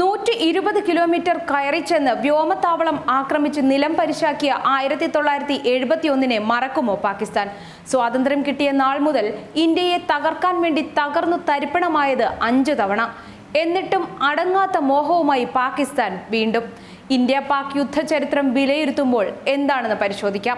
നൂറ്റി ഇരുപത് കിലോമീറ്റർ കയറി ചെന്ന് വ്യോമത്താവളം ആക്രമിച്ച് നിലം പരിശാക്കിയ ആയിരത്തി തൊള്ളായിരത്തി എഴുപത്തി ഒന്നിനെ മറക്കുമോ പാകിസ്ഥാൻ. സ്വാതന്ത്ര്യം കിട്ടിയ നാൾ മുതൽ ഇന്ത്യയെ തകർക്കാൻ വേണ്ടി തകർന്നു തരിപ്പണമായത് അഞ്ചു തവണ. എന്നിട്ടും അടങ്ങാത്ത മോഹവുമായി പാകിസ്ഥാൻ വീണ്ടും. ഇന്ത്യ പാക് യുദ്ധചരിത്രം വിലയിരുത്തുമ്പോൾ എന്താണെന്ന് പരിശോധിക്കാം.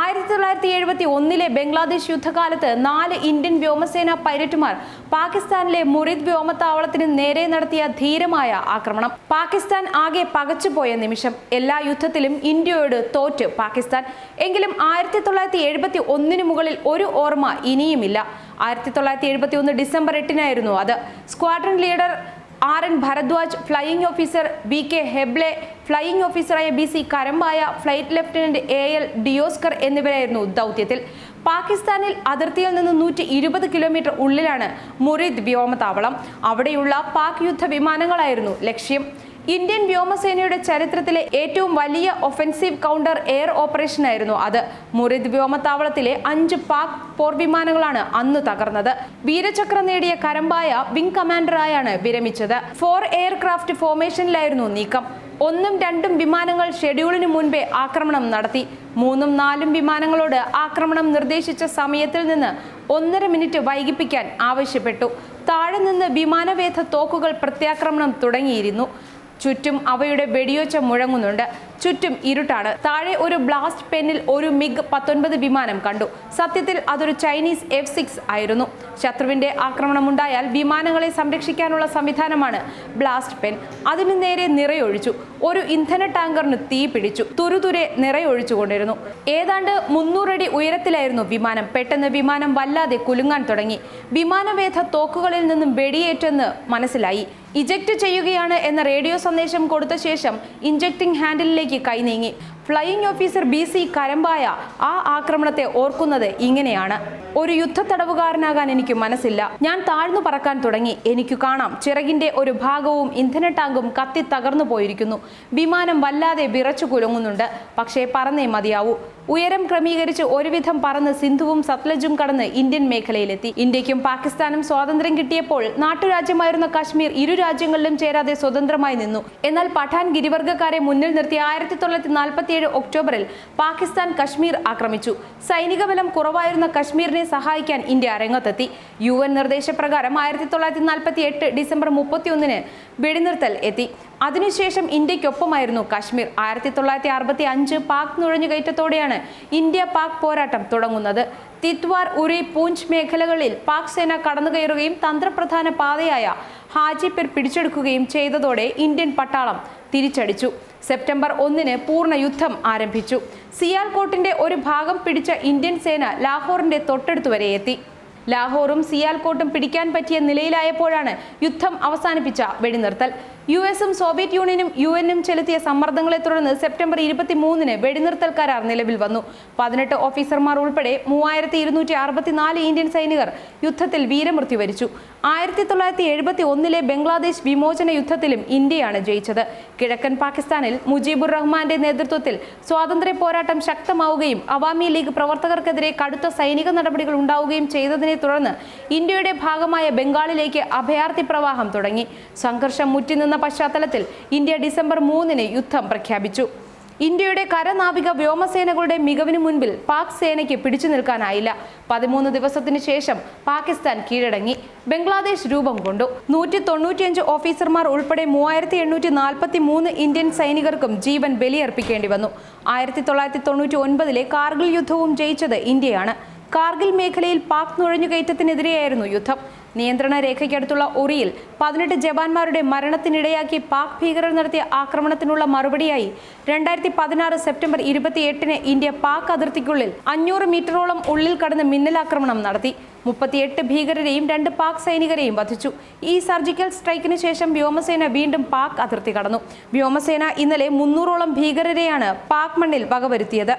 ആയിരത്തി തൊള്ളായിരത്തി എഴുപത്തി ഒന്നിലെ ബംഗ്ലാദേശ് യുദ്ധകാലത്ത് നാല് ഇന്ത്യൻ വ്യോമസേന പൈലറ്റുമാർ പാകിസ്ഥാനിലെ മുറിദ് വ്യോമത്താവളത്തിന് നേരെ നടത്തിയ ധീരമായ ആക്രമണം. പാകിസ്ഥാൻ ആകെ പകച്ചുപോയ നിമിഷം എല്ലാ യുദ്ധത്തിലും ഇന്ത്യയോട് തോറ്റ് പാകിസ്ഥാൻ. എങ്കിലും ആയിരത്തി തൊള്ളായിരത്തി എഴുപത്തി ഒന്നിന് മുകളിൽ ഒരു ഓർമ്മ ഇനിയുമില്ല. ആയിരത്തി തൊള്ളായിരത്തി എഴുപത്തി ഒന്ന് ഡിസംബർ എട്ടിനായിരുന്നു അത്. Squadron leader R N Bharadwaj flying officer B K Heble flying ഓഫീസറായ B C Karambaya flight lieutenant A L Deoskar എന്നിവരായിരുന്നു ദൗത്യത്തിൽ. പാകിസ്ഥാനിൽ അതിർത്തിയിൽ നിന്ന് നൂറ്റി ഇരുപത് കിലോമീറ്റർ ഉള്ളിലാണ് മുറിദ് വ്യോമതാവളം. അവിടെയുള്ള പാക് യുദ്ധ വിമാനങ്ങളായിരുന്നു ലക്ഷ്യം. ഇന്ത്യൻ വ്യോമസേനയുടെ ചരിത്രത്തിലെ ഏറ്റവും വലിയ ഒഫൻസീവ് കൗണ്ടർ എയർ ഓപ്പറേഷൻ ആയിരുന്നു അത്. മുറിദ് വ്യോമത്താവളത്തിലെ അഞ്ച് പാക് പോർ വിമാനങ്ങളാണ് അന്ന് തകർന്നത്. വീരചക്ര നേടിയ കരമ്പായ വിംഗ് കമാൻഡറായാണ് വിരമിച്ചത്. ഫോർ എയർക്രാഫ്റ്റ് ഫോർമേഷനിലായിരുന്നു നീക്കം. ഒന്നും രണ്ടും വിമാനങ്ങൾ ഷെഡ്യൂളിന് മുൻപേ ആക്രമണം നടത്തി. മൂന്നും നാലും വിമാനങ്ങളോട് ആക്രമണം നിർദ്ദേശിച്ച സമയത്തിൽ നിന്ന് ഒന്നര മിനിറ്റ് വൈകിപ്പിക്കാൻ ആവശ്യപ്പെട്ടു. താഴെ നിന്ന് വിമാനവേധ തോക്കുകൾ പ്രത്യാക്രമണം തുടങ്ങിയിരുന്നു. ചുറ്റും അവയുടെ വെടിയൊച്ച മുഴങ്ങുന്നുണ്ട്. ചുറ്റും ഇരുട്ടാണ്. താഴെ ഒരു ബ്ലാസ്റ്റ് പെന്നിൽ ഒരു മിഗ് പത്തൊൻപത് വിമാനം കണ്ടു. സത്യത്തിൽ അതൊരു ചൈനീസ് എഫ് സിക്സ് ആയിരുന്നു. ശത്രുവിന്റെ ആക്രമണമുണ്ടായാൽ വിമാനങ്ങളെ സംരക്ഷിക്കാനുള്ള സംവിധാനമാണ് ബ്ലാസ്റ്റ് പെൻ. അതിനു നേരെ നിറയൊഴിച്ചു. ഒരു ഇന്ധന ടാങ്കറിന് തീ പിടിച്ചു. തുരുതുരെ നിറയൊഴിച്ചുകൊണ്ടിരുന്നു. ഏതാണ്ട് മുന്നൂറടി ഉയരത്തിലായിരുന്നു വിമാനം. പെട്ടെന്ന് വിമാനം വല്ലാതെ കുലുങ്ങാൻ തുടങ്ങി. വിമാനവേധ തോക്കുകളിൽ നിന്നും വെടിയേറ്റെന്ന് മനസ്സിലായി. ഇജക്റ്റ് ചെയ്യുകയാണ് എന്ന റേഡിയോ സന്ദേശം കൊടുത്ത ശേഷം ഇഞ്ചക്ടിംഗ് ഹാൻഡിലിലേക്ക് കൈനീങ്ങി. Flying officer B C Karambaya ആ ആക്രമണത്തെ ഓർക്കുന്നത് ഇങ്ങനെയാണ്. ഒരു യുദ്ധ തടവുകാരനാകാൻ എനിക്ക് മനസ്സില്ല. ഞാൻ താഴ്ന്നു പറക്കാൻ തുടങ്ങി. എനിക്ക് കാണാം. ചിറകിന്റെ ഒരു ഭാഗവും ഇന്ധന ടാങ്കും കത്തി തകർന്നു പോയിരിക്കുന്നു. വിമാനം വല്ലാതെ വിറച്ചു കുലുങ്ങുന്നുണ്ട്. പക്ഷേ പറന്നേ മതിയാവൂ. ഉയരം ക്രമീകരിച്ച് ഒരുവിധം പറന്ന് സിന്ധുവും സത്ലജും കടന്ന് ഇന്ത്യൻ മേഖലയിലെത്തി. ഇന്ത്യക്കും പാകിസ്ഥാനും സ്വാതന്ത്ര്യം കിട്ടിയപ്പോൾ നാട്ടുരാജ്യമായിരുന്ന കാശ്മീർ ഇരു രാജ്യങ്ങളിലും ചേരാതെ സ്വതന്ത്രമായി നിന്നു. എന്നാൽ പഠാൻ ഗിരിവർഗക്കാരെ മുന്നിൽ നിർത്തി ആയിരത്തി തൊള്ളായിരത്തി നാൽപ്പത്തിയേഴ് ഒക്ടോബറിൽ പാകിസ്ഥാൻ കശ്മീർ ആക്രമിച്ചു. സൈനിക ബലം കുറവായിരുന്ന കശ്മീരിനെ സഹായിക്കാൻ ഇന്ത്യ രംഗത്തെത്തി യു എൻ നിർദ്ദേശപ്രകാരം ആയിരത്തി തൊള്ളായിരത്തി നാൽപ്പത്തി എട്ട് ഡിസംബർ മുപ്പത്തിയൊന്നിന് വെടിനിർത്തൽ എത്തി. അതിനുശേഷം ഇന്ത്യക്കൊപ്പമായിരുന്നു കാശ്മീർ. ആയിരത്തി തൊള്ളായിരത്തി അറുപത്തി അഞ്ച് പാക് നുഴഞ്ഞുകയറ്റത്തോടെയാണ് ഇന്ത്യ പാക് പോരാട്ടം തുടങ്ങുന്നത്. തിത്വാർ ഉറി പൂഞ്ച് മേഖലകളിൽ പാക് സേന കടന്നുകയറുകയും തന്ത്രപ്രധാന പാതയായ ഹാജിപ്പിർ പിടിച്ചെടുക്കുകയും ചെയ്തതോടെ ഇന്ത്യൻ പട്ടാളം തിരിച്ചടിച്ചു. സെപ്റ്റംബർ ഒന്നിന് പൂർണ യുദ്ധം ആരംഭിച്ചു. സിയാൽകോട്ടിന്റെ ഒരു ഭാഗം പിടിച്ച ഇന്ത്യൻ സേന ലാഹോറിന്റെ തൊട്ടടുത്ത് വരെ എത്തി. ലാഹോറും സിയാൽകോട്ടും പിടിക്കാൻ പറ്റിയ നിലയിലായപ്പോഴാണ് യുദ്ധം അവസാനിപ്പിച്ച വെടിനിർത്തൽ. യു എസും സോവിയറ്റ് യൂണിയനും യു എനും ചെലുത്തിയ സമ്മർദ്ദങ്ങളെ തുടർന്ന് സെപ്റ്റംബർ ഇരുപത്തി മൂന്നിന് വെടിനിർത്തൽ കരാർ നിലവിൽ വന്നു. പതിനെട്ട് ഓഫീസർമാർ ഉൾപ്പെടെ മൂവായിരത്തി ഇരുന്നൂറ്റി അറുപത്തിനാല് ഇന്ത്യൻ സൈനികർ യുദ്ധത്തിൽ വീരമൃത്യു വരിച്ചു. ആയിരത്തി തൊള്ളായിരത്തി എഴുപത്തി ഒന്നിലെ ബംഗ്ലാദേശ് വിമോചന യുദ്ധത്തിലും ഇന്ത്യയാണ് ജയിച്ചത്. കിഴക്കൻ പാകിസ്ഥാനിൽ മുജീബുർ റഹ്മാന്റെ നേതൃത്വത്തിൽ സ്വാതന്ത്ര്യ പോരാട്ടം ശക്തമാവുകയും അവാമി ലീഗ് പ്രവർത്തകർക്കെതിരെ കടുത്ത സൈനിക നടപടികൾ ഉണ്ടാവുകയും ചെയ്തതിനെ തുടർന്ന് ഇന്ത്യയുടെ ഭാഗമായ ബംഗാളിലേക്ക് അഭയാർത്ഥി പ്രവാഹം തുടങ്ങി. സംഘർഷം മുറ്റിനിന്ന പശ്ചാത്തലത്തിൽ ഇന്ത്യ ഡിസംബർ മൂന്നിന് യുദ്ധം പ്രഖ്യാപിച്ചു. ഇന്ത്യയുടെ കരനാവിക വ്യോമസേനകളുടെ മികവിന് മുൻപിൽ പാക് സേനയ്ക്ക് പിടിച്ചു നിൽക്കാനായില്ല. പതിമൂന്ന് ദിവസത്തിന് ശേഷം പാകിസ്ഥാൻ കീഴടങ്ങി. ബംഗ്ലാദേശ് രൂപം കൊണ്ടു. നൂറ്റി തൊണ്ണൂറ്റിയഞ്ച് ഓഫീസർമാർ ഉൾപ്പെടെ മൂവായിരത്തി എണ്ണൂറ്റി നാൽപ്പത്തി മൂന്ന് ഇന്ത്യൻ സൈനികർക്കും ജീവൻ ബലിയർപ്പിക്കേണ്ടി വന്നു. ആയിരത്തി തൊള്ളായിരത്തി തൊണ്ണൂറ്റി ഒൻപതിലെ കാർഗിൽ യുദ്ധവും ജയിച്ചത് ഇന്ത്യയാണ്. കാർഗിൽ മേഖലയിൽ പാക് നുഴഞ്ഞുകയറ്റത്തിനെതിരെയായിരുന്നു യുദ്ധം. നിയന്ത്രണ രേഖയ്ക്കടുത്തുള്ള ഉറിയിൽ പതിനെട്ട് ജവാന്മാരുടെ മരണത്തിനിടയാക്കി പാക് ഭീകരർ നടത്തിയ ആക്രമണത്തിനുള്ള മറുപടിയായി രണ്ടായിരത്തി പതിനാറ് സെപ്റ്റംബർ ഇരുപത്തിയെട്ടിന് ഇന്ത്യ പാക് അതിർത്തിക്കുള്ളിൽ അഞ്ഞൂറ് മീറ്ററോളം ഉള്ളിൽ കടന്ന് മിന്നലാക്രമണം നടത്തി. മുപ്പത്തിയെട്ട് ഭീകരരെയും രണ്ട് പാക് സൈനികരെയും വധിച്ചു. ഈ സർജിക്കൽ സ്ട്രൈക്കിന് ശേഷം വ്യോമസേന വീണ്ടും പാക് അതിർത്തി കടന്നു. വ്യോമസേന ഇന്നലെ മുന്നൂറോളം ഭീകരരെയാണ് പാക് മണ്ണിൽ വകവരുത്തിയത്.